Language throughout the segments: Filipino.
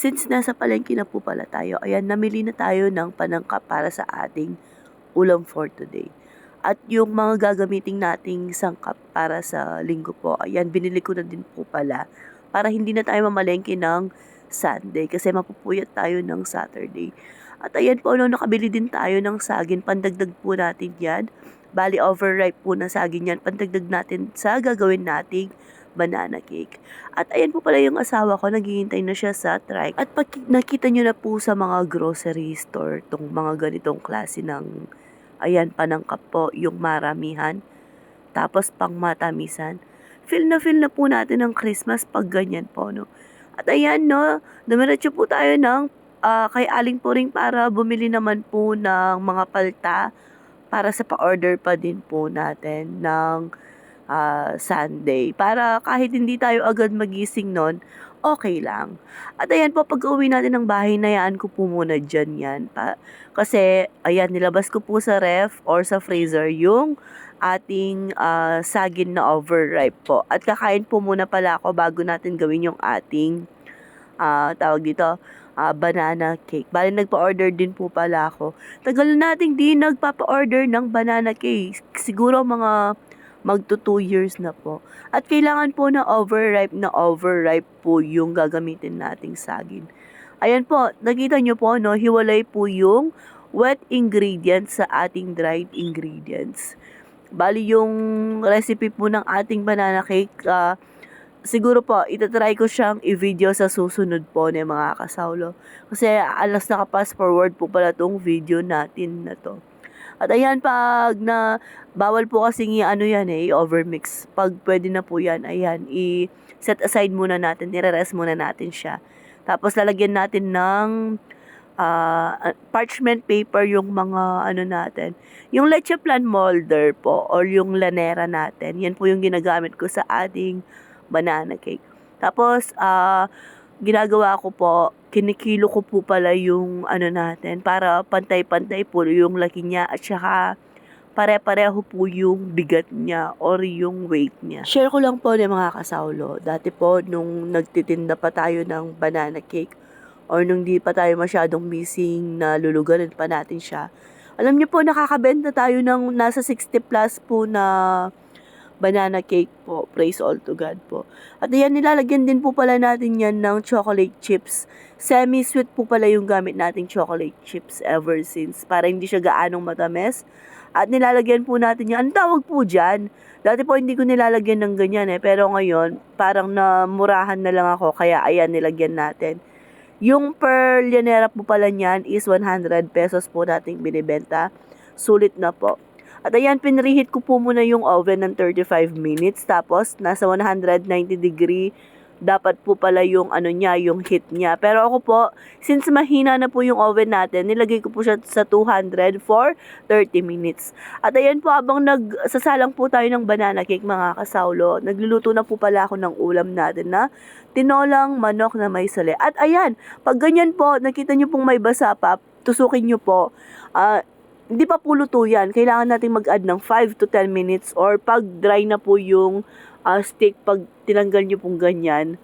since nasa palengke na po pala tayo, ayan, namili na tayo ng panangkap para sa ating ulam for today. At yung mga gagamitin nating sangkap para sa linggo po, ayan, binili ko na din po pala para hindi na tayo mamalengke ng Sunday kasi mapupuyat tayo ng Saturday. At ayan po, no, nakabili din tayo ng saging. Pandagdag po natin yan. Bali, overripe po na saging yan. Pandagdag natin sa gagawin nating banana cake. At ayan po pala yung asawa ko, naghihintay na siya sa trike. At pag nakita nyo na po sa mga grocery store, tong mga ganitong klase ng, ayan, panangkap po, yung maramihan. Tapos pang matamisan. Feel na feel na po natin ng Christmas pag ganyan po, no? At ayan, no, dumiretso po tayo ng ah, kay Aling Puring para bumili naman po ng mga palta para sa pa-order pa din po natin ng ah, Sunday. Para kahit hindi tayo agad magising nun, okay lang. At ayan po, pag uwi natin ng bahay, nayaan ko po muna dyan yan. Pa, kasi, ayan, nilabas ko po sa ref or sa freezer yung ating ah, sagin na overripe po. At kakain po muna pala ako bago natin gawin yung ating ah, tawag dito, ah, banana cake. Bali, nagpa-order din po pala ako. Tagal na nating di nagpapa-order ng banana cake. Siguro mga magto 2 years na po. At kailangan po na overripe na overripe po yung gagamitin nating saging. Ayan po, nakita nyo po, no, hiwalay po yung wet ingredients sa ating dried ingredients. Bali, yung recipe po ng ating banana cake, ah, siguro po, itatry ko siyang i-video sa susunod po ni mga kasawlo. Kasi alas naka-pass forward po pala tong video natin na to. At ayan, pag na, bawal po kasi ano yan eh, i-overmix. Pag pwede na po yan, ayan, i-set aside muna natin, nire-rest muna natin siya. Tapos lalagyan natin ng ah, parchment paper yung mga ano natin. Yung leche plan molder po or yung lanera natin, yan po yung ginagamit ko sa ating banana cake. Tapos, ah, ginagawa ko po, kinikilo ko po pala yung ano natin para pantay-pantay po yung laki niya at saka pare-pareho po yung bigat niya or yung weight niya. Share ko lang po ng mga kasawlo. Dati po, nung nagtitinda pa tayo ng banana cake or nung di pa tayo masyadong missing na lulugarin pa natin siya, alam niyo po, nakakabenta tayo ng nasa 60 plus po na banana cake po. Praise all to God po. At yan, nilalagyan din po pala natin yan ng chocolate chips. Semi-sweet po pala yung gamit nating chocolate chips ever since. Para hindi siya gaanong matamis. At nilalagyan po natin yan. Ang tawag po dyan? Dati po hindi ko nilalagyan ng ganyan eh. Pero ngayon, parang namurahan na lang ako. Kaya ayan, nilagyan natin. Yung per llanera po pala niyan is 100 pesos po nating binibenta. Sulit na po. At ayan, pinreheat ko po muna yung oven ng 35 minutes. Tapos, nasa 190 degree dapat po pala yung ano niya, yung heat niya. Pero ako po, since mahina na po yung oven natin, nilagay ko po siya sa 200 for 30 minutes. At ayan po, habang nagsasalang po tayo ng banana cake mga kasawlo, nagluluto na po pala ako ng ulam natin na tinolang manok na may sali. At ayan, pag ganyan po, nakita nyo pong may basa pa, tusukin nyo po, ah, hindi pa po luto yan. Kailangan natin mag-add ng 5 to 10 minutes or pag dry na po yung uh, stick, pag tinanggal nyo pong ganyan,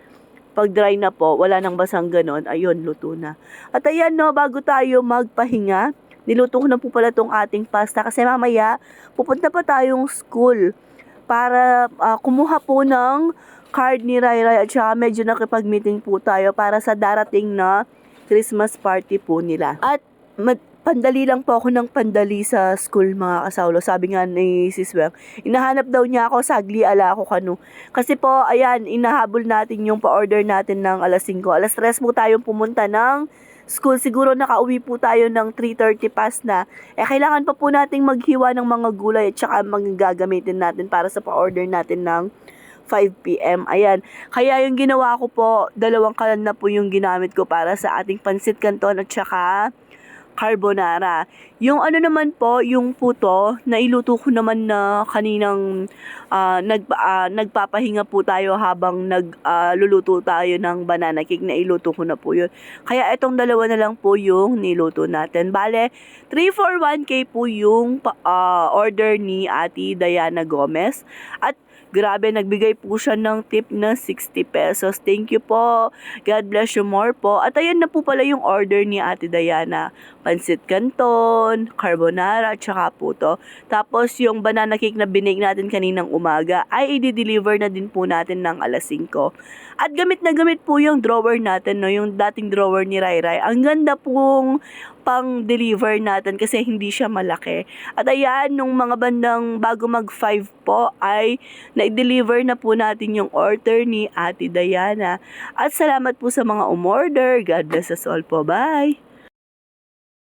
pag dry na po, wala nang basang ganon, ayun, luto na. At ayan no, bago tayo magpahinga, niluto ko na po pala tong ating pasta kasi mamaya pupunta pa tayong school para uh, kumuha po ng card ni Rai Rai at saka medyo nakipag-meeting po tayo para sa darating na Christmas party po nila. At pandali lang po ako ng pandali sa school mga kasawlo. Sabi nga ni Sis Weng, inahanap daw niya ako, sagli ala ako kanu. Kasi po, ayan, inahabol natin yung pa-order natin ng alas 5. Alas 3 po tayong pumunta ng school. Siguro nakauwi po tayo ng 3.30 past na. Eh, kailangan pa po nating maghiwa ng mga gulay at saka mga gagamitin natin para sa pa-order natin ng 5pm. Ayan. Kaya yung ginawa ko po, dalawang kalan na po yung ginamit ko para sa ating pansit canton at saka carbonara. Yung ano naman po, yung puto, na iluto ko naman na kaninang uh, nag, uh, nagpapahinga po tayo habang nagluluto ah, uh, tayo ng banana cake na iluto ko na po yun. Kaya itong dalawa na lang po yung niluto natin. Bale, 3 for 1K po yung uh, order ni Ate Diana Gomez. At Grabe, nagbigay po siya ng tip na 60 pesos. Thank you po. God bless you more po. At ayan na po pala yung order ni Ate Diana. Pansit Canton, carbonara, tsaka po to. Tapos yung banana cake na binig natin kaninang umaga ay i-deliver na din po natin ng alas 5. At gamit na gamit po yung drawer natin, no? yung dating drawer ni Rai Rai. Ang ganda pong pang-deliver natin kasi hindi siya malaki. At ayan, nung mga bandang bago mag 5 po ay na-deliver na po natin yung order ni Ate Diana. At salamat po sa mga umorder. God bless us all po. Bye!